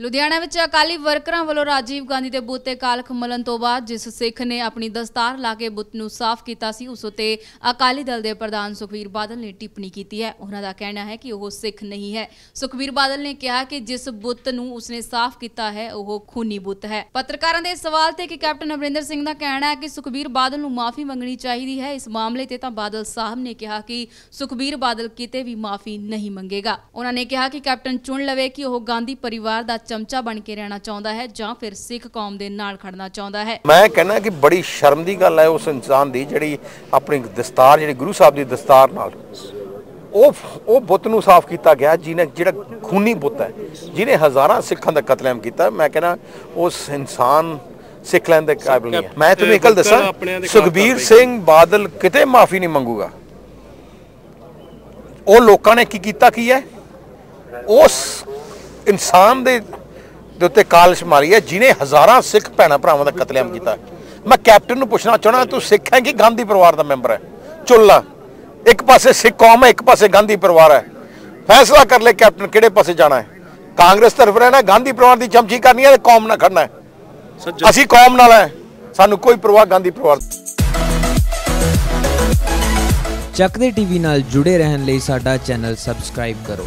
ਲੁਧਿਆਣਾ ਵਿੱਚ ਅਕਾਲੀ ਵਰਕਰਾਂ ਵੱਲੋਂ ਰਾਜੀਵ ਗਾਂਧੀ ਦੇ ਬੁੱਤ ਤੇ ਕਾਲਖ ਮਲਣ ਤੋਂ ਬਾਅਦ ਜਿਸ ਸਿੱਖ ਨੇ ਆਪਣੀ ਦਸਤਾਰ ਲਾ ਕੇ ਬੁੱਤ ਨੂੰ ਸਾਫ਼ ਕੀਤਾ ਸੀ, ਉਸ ਉਤੇ ਅਕਾਲੀ ਦਲ ਦੇ ਪ੍ਰਧਾਨ ਸੁਖਵੀਰ ਬਾਦਲ ਨੇ ਟਿੱਪਣੀ ਕੀਤੀ ਹੈ। ਉਹਨਾਂ ਦਾ ਕਹਿਣਾ ਹੈ ਕਿ ਉਹ ਸਿੱਖ ਨਹੀਂ ਹੈ। ਸੁਖਵੀਰ ਬਾਦਲ ਨੇ ਕਿਹਾ ਕਿ ਜਿਸ ਬੁੱਤ ਨੂੰ ਉਸਨੇ ਸਾਫ਼ ਕੀਤਾ ਹੈ, ਉਹ ਖੂਨੀ ਬੁੱਤ ਹੈ। ਪੱਤਰਕਾਰਾਂ ਦੇ ਸਵਾਲ ਤੇ ਕਿ ਕੈਪਟਨ ਅਮਰਿੰਦਰ ਸਿੰਘ ਦਾ ਕਹਿਣਾ ਹੈ ਕਿ ਸੁਖਵੀਰ ਬਾਦਲ ਨੂੰ ਮਾਫੀ ਮੰਗਣੀ ਚਾਹੀਦੀ ਹੈ, ਇਸ ਮਾਮਲੇ ਤੇ ਤਾਂ ਬਾਦਲ ਸਾਹਿਬ ਨੇ ਕਿਹਾ ਕਿ ਸੁਖਵੀਰ ਬਾਦਲ ਕਿਤੇ ਵੀ ਮਾਫੀ ਨਹੀਂ ਮੰਗੇਗਾ। ਉਹਨਾਂ ਨੇ ਕਿਹਾ ਕਿ ਕੈਪਟਨ ਚੁਣ ਲਵੇ ਕਿ ਉਹ ਗਾਂਧੀ ਪਰਿਵਾਰ ਦਾ ਚਮਚਾ ਬਣ ਕੇ ਰਹਿਣਾ ਚਾਹੁੰਦਾ ਹੈ ਜਾਂ ਫਿਰ ਸਿੱਖ ਕੌਮ ਦੇ ਨਾਲ ਖੜਨਾ ਚਾਹੁੰਦਾ ਹੈ। ਮੈਂ ਕਹਿੰਦਾ ਕਿ ਬੜੀ ਸ਼ਰਮ ਦੀ ਗੱਲ ਹੈ ਉਸ ਇਨਸਾਨ ਦੀ ਜਿਹੜੀ ਆਪਣੀ ਦਸਤਾਰ ਜਿਹੜੀ ਗੁਰੂ ਸਾਹਿਬ ਦੀ ਦਸਤਾਰ ਨਾਲ। ਉਹ ਉਹ ਬੁੱਤ ਨੂੰ ਸਾਫ਼ ਕੀਤਾ ਗਿਆ ਜਿਹਨੇ ਜਿਹੜਾ ਖੂਨੀ ਬੁੱਤ ਹੈ ਜਿਹਨੇ ਹਜ਼ਾਰਾਂ ਸਿੱਖਾਂ ਦਾ ਕਤਲੇਆਮ ਕੀਤਾ। ਮੈਂ ਕਹਿੰਦਾ ਉਸ ਇਨਸਾਨ ਸਿੱਖ ਲੈਣ ਦੇ ਕਾਬਿਲ ਨਹੀਂ ਹੈ। ਮੈਂ ਤੁਹਾਨੂੰ ਇੱਕ ਗੱਲ ਦੱਸਾਂ ਸੁਖਬੀਰ ਸਿੰਘ ਬਾਦਲ ਕਿਤੇ ਮਾਫੀ ਨਹੀਂ ਮੰਗੂਗਾ। ਉਹ ਲੋਕਾਂ ਨੇ ਕੀ ਕੀਤਾ ਕੀ ਹੈ? ਉਸ ਇਨਸਾਨ ਦੇ ਦੇ ਉੱਤੇ ਕਾਲਸ਼ ਮਾਰੀ ਹੈ ਜਿਨੇ ਹਜ਼ਾਰਾਂ ਸਿੱਖ ਭੈਣਾਂ ਭਰਾਵਾਂ ਦਾ ਕਤਲੇਆਮ ਕੀਤਾ। ਮੈਂ ਕੈਪਟਨ ਨੂੰ ਪੁੱਛਣਾ ਚਾਹਣਾ ਤੂੰ ਸਿੱਖ ਹੈ ਕਿ ਗਾਂਧੀ ਪਰਿਵਾਰ ਦਾ ਮੈਂਬਰ ਹੈ? ਚੁਣ ਲਾ। ਇੱਕ ਪਾਸੇ ਸਿੱਖ ਕੌਮ ਹੈ ਇੱਕ ਪਾਸੇ ਗਾਂਧੀ ਪਰਿਵਾਰ ਹੈ। ਫੈਸਲਾ ਕਰ ਲੈ ਕੈਪਟਨ ਕਿਹੜੇ ਪਾਸੇ ਜਾਣਾ ਹੈ? ਕਾਂਗਰਸ ਤਰਫ ਰਹਿਣਾ ਗਾਂਧੀ ਪਰਿਵਾਰ ਦੀ ਚਮਚੀ ਕਰਨੀ ਹੈ ਤੇ ਕੌਮ ਨਾਲ ਖੜਨਾ ਹੈ। ਅਸੀਂ ਕੌਮ ਨਾਲ ਹੈ ਸਾਨੂੰ ਕੋਈ ਪਰਵਾਹ ਗਾਂਧੀ ਪਰਿਵਾਰ ਚੱਕਦੇ ਟੀਵੀ ਨਾਲ ਜੁੜੇ ਰਹਿਣ ਲਈ ਸਾਡਾ ਚੈਨਲ ਸਬਸਕ੍ਰਾਈਬ ਕਰੋ।